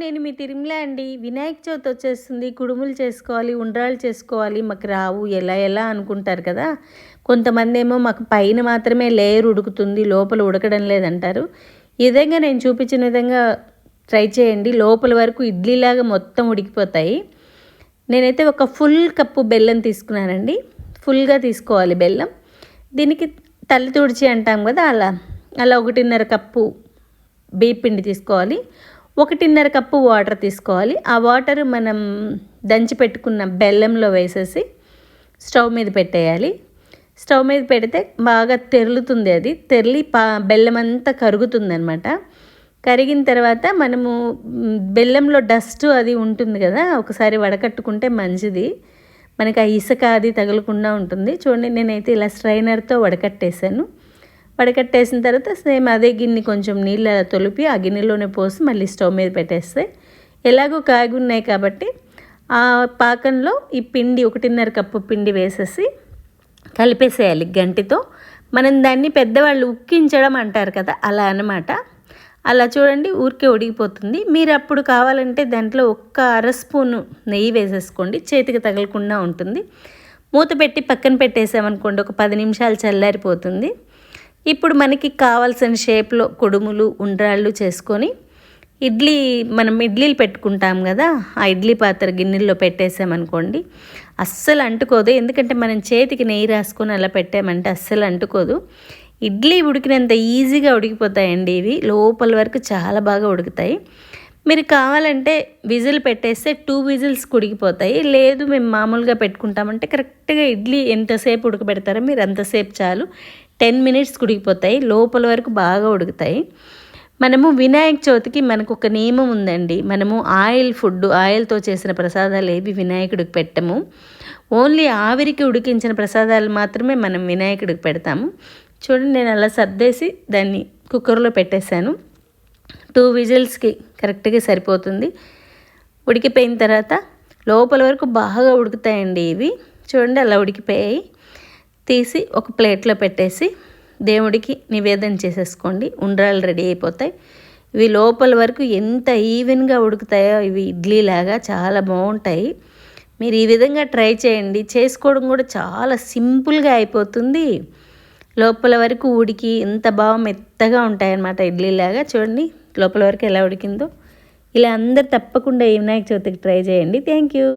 నేను మీ తిరుమల అండి. వినాయక చవితి వచ్చేస్తుంది. కుడుములు చేసుకోవాలి ఉండ్రాలు చేసుకోవాలి. మాకు రావు. ఎలా ఎలా అనుకుంటారు కదా? కొంతమంది ఏమో మాకు పైన మాత్రమే లేయర్ ఉడుకుతుంది. లోపల ఉడకడం లేదంటారు. ఈ విధంగా నేను చూపించిన విధంగా ట్రై చేయండి. లోపల వరకు ఇడ్లీలాగా మొత్తం ఉడికిపోతాయి. నేనైతే ఒక ఫుల్ కప్పు బెల్లం తీసుకున్నానండి. ఫుల్గా తీసుకోవాలి బెల్లం. దీనికి తల్లి తుడిచి అంటాం కదా అలా. అలా ఒకటిన్నర కప్పు బియ్య పిండి తీసుకోవాలి. ఒకటిన్నర కప్పు వాటర్ తీసుకోవాలి. ఆ వాటర్ మనం దంచి పెట్టుకున్న బెల్లంలో వేసేసి స్టవ్ మీద పెట్టేయాలి. స్టవ్ మీద పెడితే బాగా తెరులుతుంది అది. తెరిలి పా బెల్లం అంతా కరుగుతుంది అనమాట కరిగిన తర్వాత మనము బెల్లంలో డస్ట్ అది ఉంటుంది కదా ఒకసారి వడకట్టుకుంటే మంచిది. మనకి ఆ ఇసుక అది తగలకుండా ఉంటుంది. చూడండి నేనైతే ఇలా స్ట్రైనర్తో వడకట్టేశాను. వడకట్టేసిన తర్వాత సేమ్ అదే గిన్నె కొంచెం నీళ్ళు తొలిపి ఆ గిన్నెలోనే పోసి మళ్ళీ స్టవ్ మీద పెట్టేస్తే ఎలాగో కాగి ఉన్నాయి కాబట్టి ఆ పాకంలో ఈ పిండి ఒకటిన్నర కప్పు పిండి వేసేసి కలిపేసేయాలి గంటితో. మనం దాన్ని పెద్దవాళ్ళు ఉక్కించడం అంటారు కదా అలా అనమాట అలా చూడండి ఊరికే ఉడికిపోతుంది. మీరు అప్పుడు కావాలంటే దాంట్లో ఒక్క అర స్పూను నెయ్యి వేసేసుకోండి చేతికి తగలకుండా ఉంటుంది. మూత పెట్టి పక్కన పెట్టేసామనుకోండి ఒక పది నిమిషాలు చల్లారిపోతుంది. ఇప్పుడు మనకి కావాల్సిన షేప్లో కుడుములు ఉండ్రాళ్ళు చేసుకొని ఇడ్లీ మనం ఇడ్లీలు పెట్టుకుంటాం కదా ఆ ఇడ్లీ పాత్ర గిన్నెల్లో పెట్టేసామనుకోండి అస్సలు అంటుకోదు. ఎందుకంటే మనం చేతికి నెయ్యి రాసుకొని అలా పెట్టామంటే అస్సలు అంటుకోదు. ఇడ్లీ ఉడికినంత ఈజీగా ఉడికిపోతాయండి ఇవి. లోపల వరకు చాలా బాగా ఉడుకుతాయి. మీరు కావాలంటే విజిల్ పెట్టేస్తే టూ విజిల్స్ ఉడికిపోతాయి లేదు మేము మామూలుగా పెట్టుకుంటామంటే కరెక్ట్గా ఇడ్లీ ఎంతసేపు ఉడకబెడతారో మీరు అంతసేపు చాలు. టెన్ మినిట్స్ ఉడికిపోతాయి లోపల వరకు బాగా ఉడుకుతాయి. మనము వినాయక చవితికి మనకు ఒక నియమం ఉందండి. మనము ఆయిల్ ఫుడ్ ఆయిల్తో చేసిన ప్రసాదాలు ఏవి వినాయకుడికి పెట్టము. ఓన్లీ ఆవిరికి ఉడికించిన ప్రసాదాలు మాత్రమే మనం వినాయకుడికి పెడతాము. చూడండి నేను అలా సర్దేసి దాన్ని కుక్కర్లో పెట్టేశాను. టూ విజిల్స్కి కరెక్ట్గా సరిపోతుంది. ఉడికిపోయిన తర్వాత లోపల వరకు బాగా ఉడుకుతాయండి ఇవి. చూడండి అలా ఉడికిపోయాయి. తీసి ఒక ప్లేట్లో పెట్టేసి దేవుడికి నివేదన చేసేసుకోండి. ఉండ్రాలు రెడీ అయిపోతాయి. ఇవి లోపల వరకు ఎంత ఈవెన్గా ఉడుకుతాయో ఇవి ఇడ్లీలాగా చాలా బాగుంటాయి. మీరు ఈ విధంగా ట్రై చేయండి. చేసుకోవడం కూడా చాలా సింపుల్గా అయిపోతుంది. లోపల వరకు ఉడికి ఎంత బాగా మెత్తగా ఉంటాయన్నమాట ఇడ్లీలాగా. చూడండి లోపల వరకు ఎలా ఉడికిందో. ఇలా అందరు తప్పకుండా ఈ వినాయక చవితికి ట్రై చేయండి. Thank you.